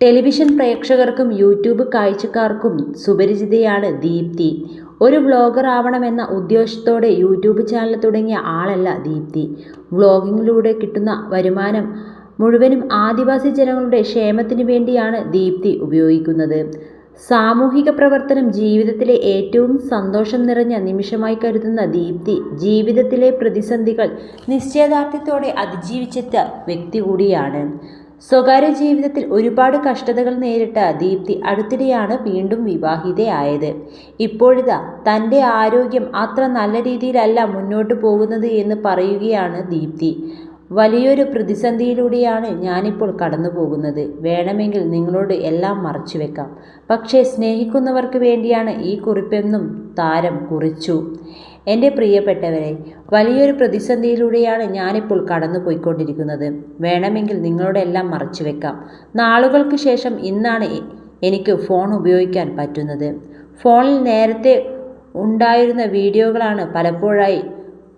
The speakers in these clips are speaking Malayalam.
ടെലിവിഷൻ പ്രേക്ഷകർക്കും യൂട്യൂബ് കാഴ്ചക്കാർക്കും സുപരിചിതയാണ് ദീപ്തി. ഒരു വ്ളോഗർ ആവണമെന്ന ഉദ്ദേശത്തോടെ യൂട്യൂബ് ചാനൽ തുടങ്ങിയ ആളല്ല ദീപ്തി. വ്ളോഗിങ്ങിലൂടെ കിട്ടുന്ന വരുമാനം മുഴുവനും ആദിവാസി ജനങ്ങളുടെ ക്ഷേമത്തിനു വേണ്ടിയാണ് ദീപ്തി ഉപയോഗിക്കുന്നത്. സാമൂഹിക പ്രവർത്തനം ജീവിതത്തിലെ ഏറ്റവും സന്തോഷം നിറഞ്ഞ നിമിഷമായി കരുതുന്ന ദീപ്തി ജീവിതത്തിലെ പ്രതിസന്ധികൾ നിശ്ചയദാർഢ്യത്തോടെ അതിജീവിച്ചെത്ത വ്യക്തി കൂടിയാണ്. സ്വകാര്യ ജീവിതത്തിൽ ഒരുപാട് കഷ്ടതകൾ നേരിട്ട ദീപ്തി അടുത്തിടെയാണ് വീണ്ടും വിവാഹിതയായത്. ഇപ്പോഴിതാ തന്റെ ആരോഗ്യം അത്ര നല്ല രീതിയിലല്ല മുന്നോട്ട് പോകുന്നത് എന്ന് പറയുകയാണ് ദീപ്തി. വലിയൊരു പ്രതിസന്ധിയിലൂടെയാണ് ഞാനിപ്പോൾ കടന്നു പോകുന്നത് വേണമെങ്കിൽ നിങ്ങളോട് എല്ലാം മറച്ചു വെക്കാം. പക്ഷേ സ്നേഹിക്കുന്നവർക്ക് വേണ്ടിയാണ് ഈ കുറിപ്പെന്നും താരം കുറിച്ചു. എന്റെ പ്രിയപ്പെട്ടവരെ വലിയൊരു പ്രതിസന്ധിയിലൂടെയാണ് ഞാനിപ്പോൾ കടന്നു പോയിക്കൊണ്ടിരിക്കുന്നത് വേണമെങ്കിൽ നിങ്ങളോടെല്ലാം മറച്ചു വെക്കാം. നാളുകൾക്ക് ശേഷം ഇന്നാണ് എനിക്ക് ഫോൺ ഉപയോഗിക്കാൻ പറ്റുന്നത്. ഫോണിൽ നേരത്തെ ഉണ്ടായിരുന്ന വീഡിയോകളാണ് പലപ്പോഴായി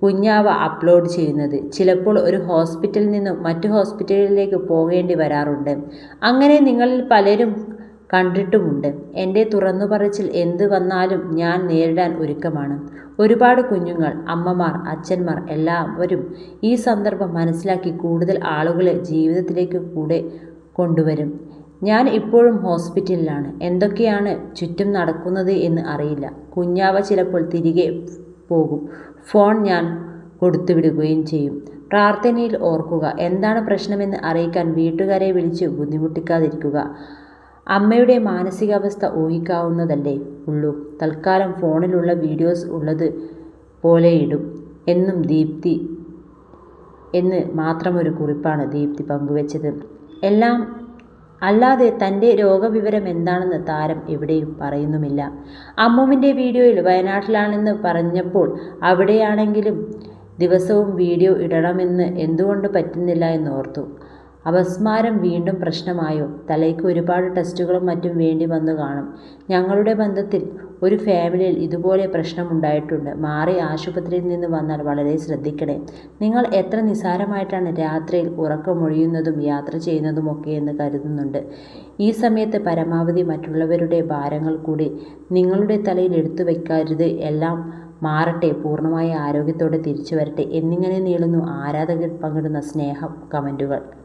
കുഞ്ഞാവ അപ്ലോഡ് ചെയ്യുന്നത്. ചിലപ്പോൾ ഒരു ഹോസ്പിറ്റലിൽ നിന്നും മറ്റു ഹോസ്പിറ്റലിലേക്ക് പോകേണ്ടി വരാറുണ്ട്. അങ്ങനെ നിങ്ങളിൽ പലരും കണ്ടിട്ടുമുണ്ട്. എന്റെ തുറന്നു പറച്ചിൽ എന്ത് വന്നാലും ഞാൻ നേരിടാൻ ഒരുക്കമാണ്. ഒരുപാട് കുഞ്ഞുങ്ങൾ അമ്മമാർ അച്ഛന്മാർ എല്ലാവരും ഈ സന്ദർഭം മനസ്സിലാക്കി കൂടുതൽ ആളുകളെ ജീവിതത്തിലേക്ക് കൂടെ കൊണ്ടുവരും. ഞാൻ ഇപ്പോഴും ഹോസ്പിറ്റലിലാണ്. എന്തൊക്കെയാണ് ചുറ്റും നടക്കുന്നത് എന്ന് അറിയില്ല. കുഞ്ഞാവ ചിലപ്പോൾ തിരികെ പോകും. ഫോൺ ഞാൻ കൊടുത്തുവിടുകയും ചെയ്യും. പ്രാർത്ഥനയിൽ ഓർക്കുക. എന്താണ് പ്രശ്നമെന്ന് അറിയിക്കാൻ വീട്ടുകാരെ വിളിച്ച് ബുദ്ധിമുട്ടിക്കാതിരിക്കുക. അമ്മയുടെ മാനസികാവസ്ഥ ഊഹിക്കാവുന്നതല്ലേ ഉള്ളൂ. തൽക്കാലം ഫോണിലുള്ള വീഡിയോസ് ഉള്ളത് പോലെ ഇടും എന്നും ദീപ്തി എന്ന് മാത്രമൊരു കുറിപ്പാണ് ദീപ്തി പങ്കുവച്ചത്. എല്ലാം അല്ലാതെ തന്റെ രോഗവിവരം എന്താണെന്ന് താരം എവിടെയും പറയുന്നുമില്ല. അമ്മുവിന്റെ വീഡിയോയിൽ വയനാട്ടിലാണെന്ന് പറഞ്ഞപ്പോൾ അവിടെയാണെങ്കിലും ദിവസവും വീഡിയോ ഇടണമെന്ന് എന്തുകൊണ്ട് പറ്റുന്നില്ല എന്നോർത്തു. അപസ്മാരം വീണ്ടും പ്രശ്നമായോ? തലയ്ക്ക് ഒരുപാട് ടെസ്റ്റുകളും മറ്റും വേണ്ടി വന്നു കാണും. ഞങ്ങളുടെ ബന്ധത്തിൽ ഒരു ഫാമിലിയിൽ ഇതുപോലെ പ്രശ്നമുണ്ടായിട്ടുണ്ട്. മാറി ആശുപത്രിയിൽ നിന്ന് വന്നാൽ വളരെ ശ്രദ്ധിക്കണേ. നിങ്ങൾ എത്ര നിസാരമായിട്ടാണ് രാത്രിയിൽ ഉറക്കമൊഴിയുന്നതും യാത്ര ചെയ്യുന്നതുമൊക്കെ എന്ന് കരുതുന്നുണ്ട്. ഈ സമയത്ത് പരമാവധി മറ്റുള്ളവരുടെ ഭാരങ്ങൾ കൂടി നിങ്ങളുടെ തലയിൽ എടുത്തു വയ്ക്കരുത് എല്ലാം മാറട്ടെ. പൂർണമായ ആരോഗ്യത്തോടെ തിരിച്ചു വരട്ടെ. എന്നിങ്ങനെ നീളുന്നു ആരാധകർ പങ്കിടുന്ന സ്നേഹം കമന്റുകൾ